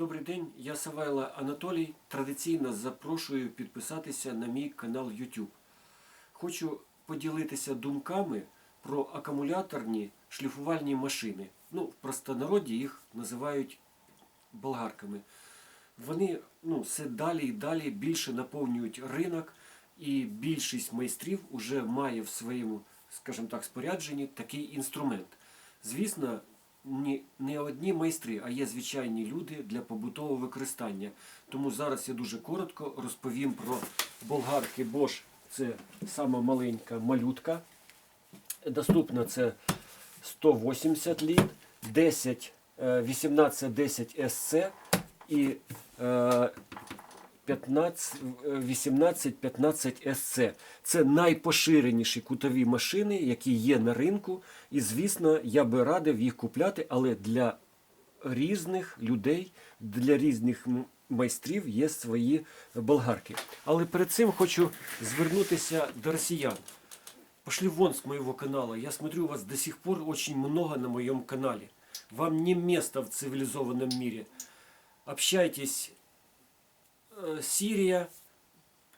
Добрий день, я Савайло Анатолій. Традиційно запрошую підписатися на мій канал YouTube. Хочу поділитися думками про акумуляторні шліфувальні машини. Ну, в простонароді їх називають болгарками. Вони ну, все далі і далі більше наповнюють ринок, і більшість майстрів вже має в своєму, скажімо так, спорядженні такий інструмент. Звісно, ні, не одні майстри, а є звичайні люди для побутового використання. Тому зараз я дуже коротко розповім про болгарки Bosch. Це сама маленька малютка. Доступна це 180 літ, 10, 18-10 SC і 15, е, 1815 SC. Це найпоширеніші кутові машини, які є на ринку. І, звісно, я би радив їх купляти, але для різних людей, для різних майстрів є свої болгарки. Але перед цим хочу звернутися до росіян. Пошли вон с моего канала. Я смотрю, у вас до сих пор очень много на моем канале. Вам не место в цивилизованном мире. Общайтесь Сирия,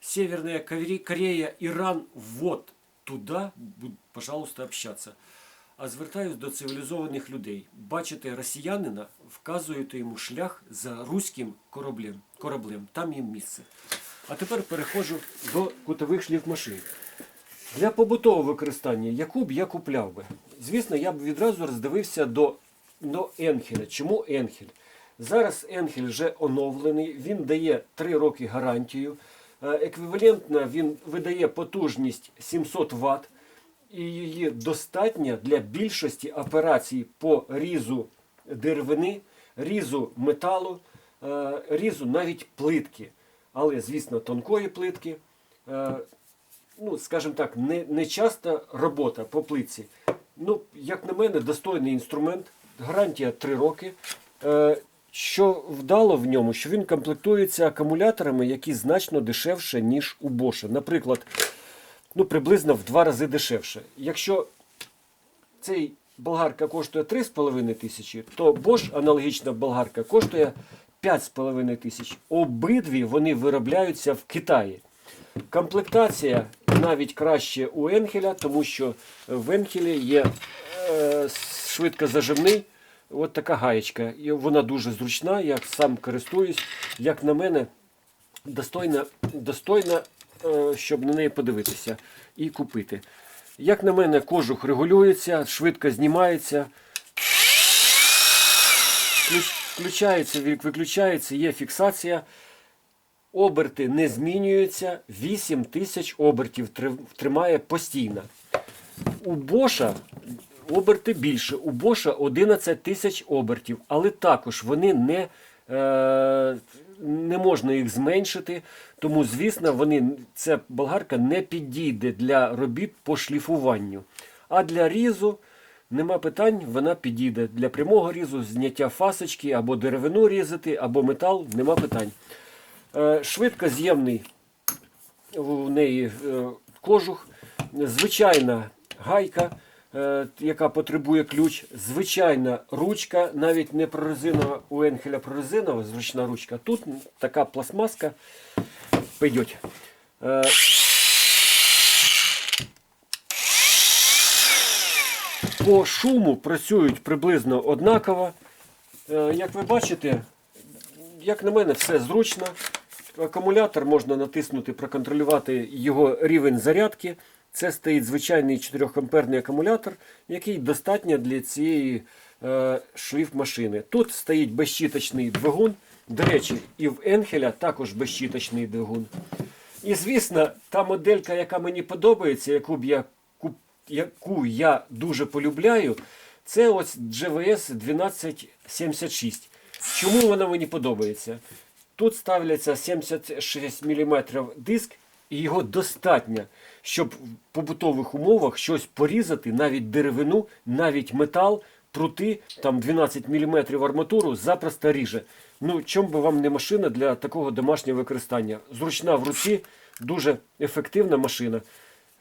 Северная Корея, Иран. Вот туда, пожалуйста, общаться. А звертаюсь до цивілізованих людей. Бачите росіянина, вказуєте йому шлях за руським кораблем. кораблем. Там їм місце. А тепер переходжу до кутових шліфмашин. Для побутового використання яку б я купляв би? Звісно, я б відразу роздивився до, до Енхеля. Чому Енхель? Зараз Енхель вже оновлений, він дає 3 роки гарантію. Е, Еквівалентно він видає потужність 700 Вт, і її достатньо для більшості операцій по різу деревини, різу металу, е, різу навіть плитки. Але, звісно, тонкої плитки. Е, ну, скажімо так, не, не часта робота по плитці. Ну, як на мене, достойний інструмент, гарантія 3 роки. Що вдало в ньому, що він комплектується акумуляторами, які значно дешевше, ніж у Bosch. Наприклад, ну, приблизно в два рази дешевше. Якщо цей болгарка коштує 3,5 тисячі, то Bosch аналогічна болгарка коштує 5,5 тисяч. Обидві вони виробляються в Китаї. Комплектація навіть краще у Енхеля, тому що в Енхелі є е, швидкозаживний от така гаєчка. І вона дуже зручна, я сам користуюсь. Як на мене, достойна, достойна е, щоб на неї подивитися і купити. Як на мене, кожух регулюється, швидко знімається. Включається, виключається, є фіксація. Оберти не змінюються. 8 тисяч обертів тримає постійно. У Боша оберти більше. У Боша 11 тисяч обертів, але також вони не, е, не можна їх зменшити. Тому, звісно, вони, ця болгарка не підійде для робіт по шліфуванню. А для різу нема питань, вона підійде. Для прямого різу, зняття фасочки, або деревину різати, або метал, нема питань. Е, Швидкоз'ємний у неї е, кожух, звичайна гайка, яка потребує ключ, звичайна ручка, навіть не прорезинова у Енхеля прорезинова, зручна ручка. Тут така пластмаска пойдет. Е, По шуму працюють приблизно однаково. Е, Як ви бачите, як на мене, все зручно. Акумулятор можна натиснути, проконтролювати його рівень зарядки. Це стоїть звичайний 4 амперний акумулятор, який достатньо для цієї е, шліфмашини. Тут стоїть безщіточний двигун. До речі, і в Енхеля також безщіточний двигун. І звісно, та моделька, яка мені подобається, яку б я яку я дуже полюбляю, це ось GVS 1276. Чому вона мені подобається? Тут ставляться 76 мм диск, і його достатньо, щоб в побутових умовах щось порізати, навіть деревину, навіть метал, прути, там 12 мм арматуру запросто ріже. Ну, чому би вам не машина для такого домашнього використання? Зручна в руці, дуже ефективна машина.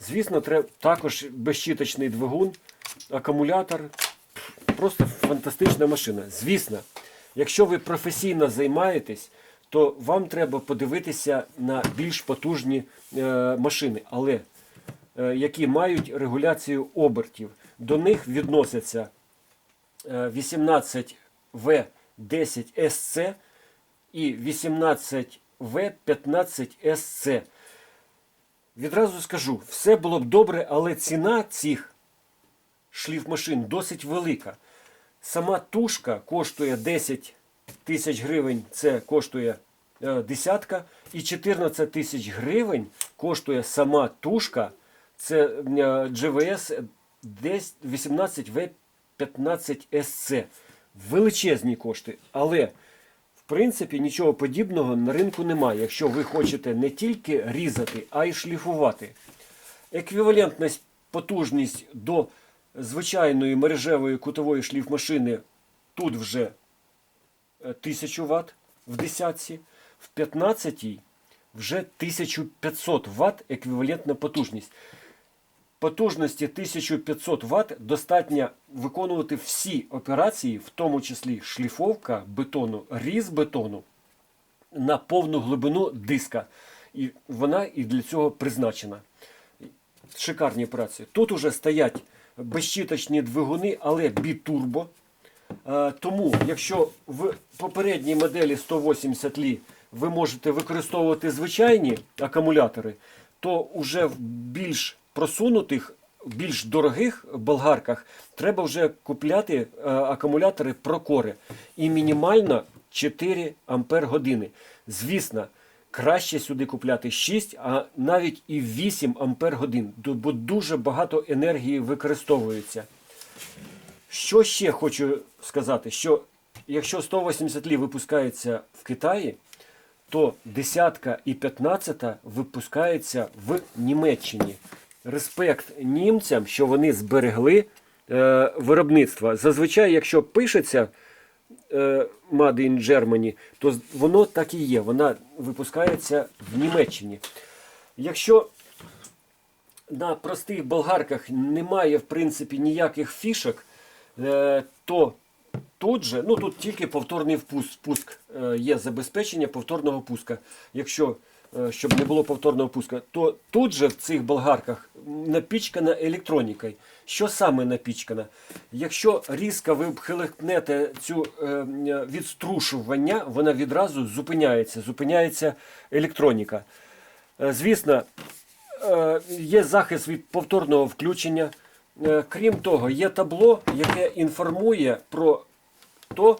Звісно, треба також безщіточний двигун, акумулятор. Просто фантастична машина. Звісно, Якщо ви професійно займаєтесь, то вам треба подивитися на більш потужні е, машини, але які мають регуляцію обертів. До них відносяться е, 18В10SC і 18В15SC. Відразу скажу, все було б добре, але ціна цих шліфмашин досить велика. Сама тушка коштує 10 тисяч гривень, це коштує е, десятка, і 14 тисяч гривень коштує сама тушка, це е, GVS 18V15SC. Величезні кошти, але в принципі нічого подібного на ринку немає, якщо ви хочете не тільки різати, а й шліфувати. Еквівалентність потужність до звичайної мережевої кутової шліфмашини тут вже е, 1000 Вт в десятці, в 15 вже 1500 Вт еквівалентна потужність. Потужності 1500 Вт достатньо виконувати всі операції, в тому числі шліфовка бетону, різ бетону на повну глибину диска. І вона і для цього призначена. Шикарні праці. Тут уже стоять безщіточні двигуни, але бітурбо. Е, Тому, якщо в попередній моделі 180 лі ви можете використовувати звичайні акумулятори, то вже в більш просунутих, більш дорогих болгарках треба вже купляти е, акумулятори Прокори. І мінімально 4 ампер години. Звісно, краще сюди купляти 6, а навіть і 8 ампер годин, бо дуже багато енергії використовується. Що ще хочу сказати, що якщо 180 лі випускається в Китаї, то десятка і п'ятнадцята випускається в Німеччині. Респект німцям, що вони зберегли е, виробництво. Зазвичай, якщо пишеться е, Made in Germany, то воно так і є. Вона випускається в Німеччині. Якщо на простих болгарках немає, в принципі, ніяких фішок, е, то тут же, ну тут тільки повторний впуск, пуск, е, є забезпечення повторного пуска. Якщо щоб не було повторного пуска, то тут же в цих болгарках напічкана електронікою. Що саме напічкана? Якщо різко ви хиликнете цю е, відструшування, вона відразу зупиняється, зупиняється електроніка. Е, Звісно, е, є захист від повторного включення. Е, Крім того, є табло, яке інформує про то, е,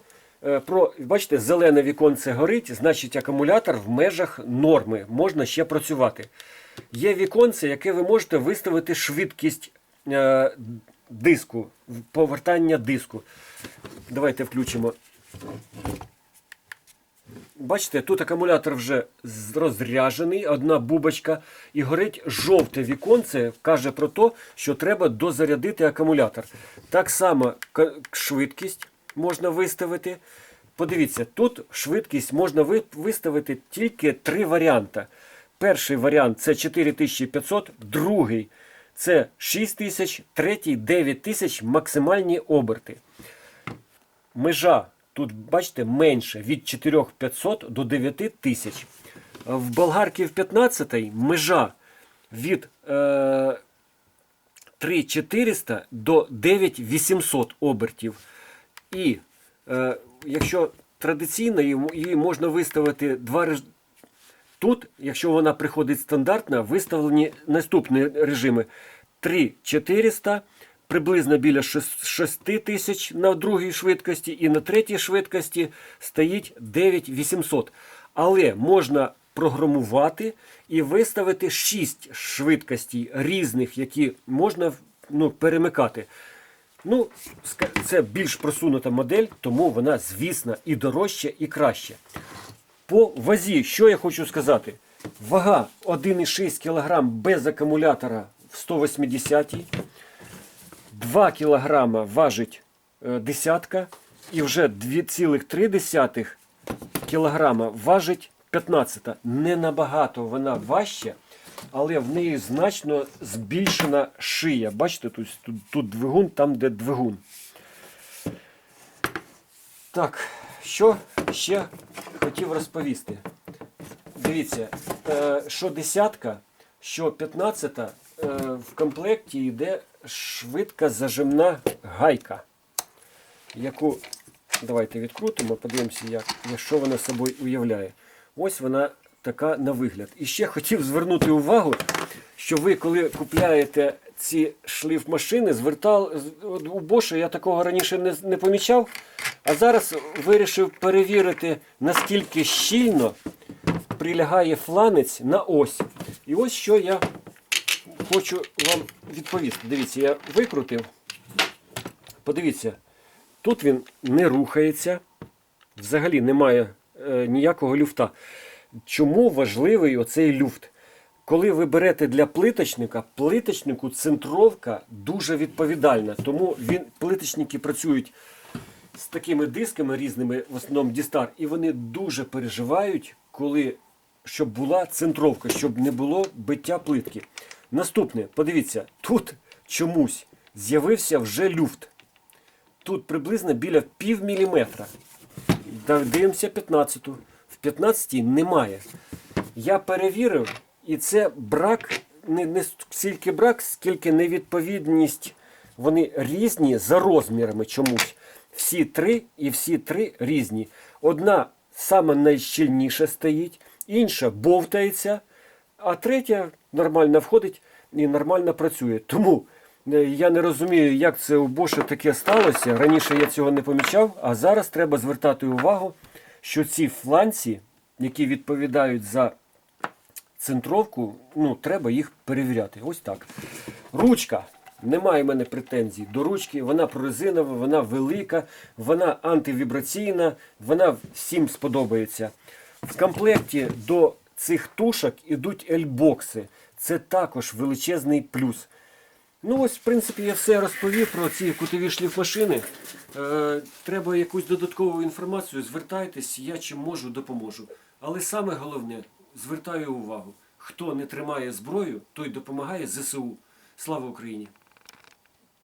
про, бачите, зелене віконце горить, значить акумулятор в межах норми, можна ще працювати. Є віконце, яке ви можете виставити швидкість е, диску, повертання диску. Давайте включимо. Бачите, тут акумулятор вже розряджений, одна бубочка, і горить жовте віконце, каже про те, що треба дозарядити акумулятор. Так само швидкість можна виставити. Подивіться, тут швидкість можна виставити тільки три варіанти. Перший варіант це 4500, другий це 6000, третій 9000 максимальні оберти межа тут, бачите, менше від 4500 до 9000. В болгарки в 15 межа від е, 3400 до 9800 обертів. І е, якщо традиційно її можна виставити два реж- Тут, якщо вона приходить стандартна, виставлені наступні режими: 3400, приблизно біля 6 тисяч на другій швидкості, і на третій швидкості стоїть 9800. Але можна програмувати і виставити 6 швидкостей різних, які можна ну, перемикати. Ну, це більш просунута модель, тому вона, звісно, і дорожча, і краще. По вазі, що я хочу сказати? Вага 1,6 кг без акумулятора в 180 2 кг важить е, десятка і вже 2,3 кг важить 15. Не набагато вона важча, але в неї значно збільшена шия. Бачите, тут, тут, тут двигун, там де двигун. Так, що ще хотів розповісти. Дивіться, е, що десятка, що п'ятнадцята е, в комплекті йде швидка зажимна гайка, яку давайте відкрутимо, подивимося, як, що вона собою уявляє. Ось вона така на вигляд. І ще хотів звернути увагу, що ви, коли купляєте ці шліфмашини, звертали з- от у Боша я такого раніше не, не помічав, а зараз вирішив перевірити, наскільки щільно прилягає фланець на ось. І ось що я хочу вам відповісти. Дивіться, я викрутив. Подивіться, тут він не рухається, взагалі немає е, ніякого люфта. Чому важливий оцей люфт? Коли ви берете для плиточника, плиточнику центровка дуже відповідальна. Тому він, плиточники працюють з такими дисками різними, в основному Дістар, і вони дуже переживають, коли щоб була центровка, щоб не було биття плитки. Наступне, подивіться, тут чомусь з'явився вже люфт. Тут приблизно біля пів. Дивимося 15-ту. В 15-й немає. Я перевірив, і це брак, не, не стільки брак, скільки невідповідність. Вони різні за розмірами чомусь. Всі три і всі три різні. Одна саме найщільніша стоїть, інша бовтається, а третя нормально входить і нормально працює. Тому е, я не розумію, як це у Боша таке сталося. Раніше я цього не помічав, а зараз треба звертати увагу, що ці фланці, які відповідають за центровку, ну, треба їх перевіряти. Ось так. Ручка. Немає в мене претензій до ручки, вона прорезинова, вона велика, вона антивібраційна, вона всім сподобається. В комплекті до цих тушок ідуть ельбокси. Це також величезний плюс. Ну ось, в принципі, я все розповів про ці кутові шліфмашини. Е, треба якусь додаткову інформацію, звертайтесь, я чим можу, допоможу. Але саме головне, звертаю увагу, хто не тримає зброю, той допомагає ЗСУ. Слава Україні!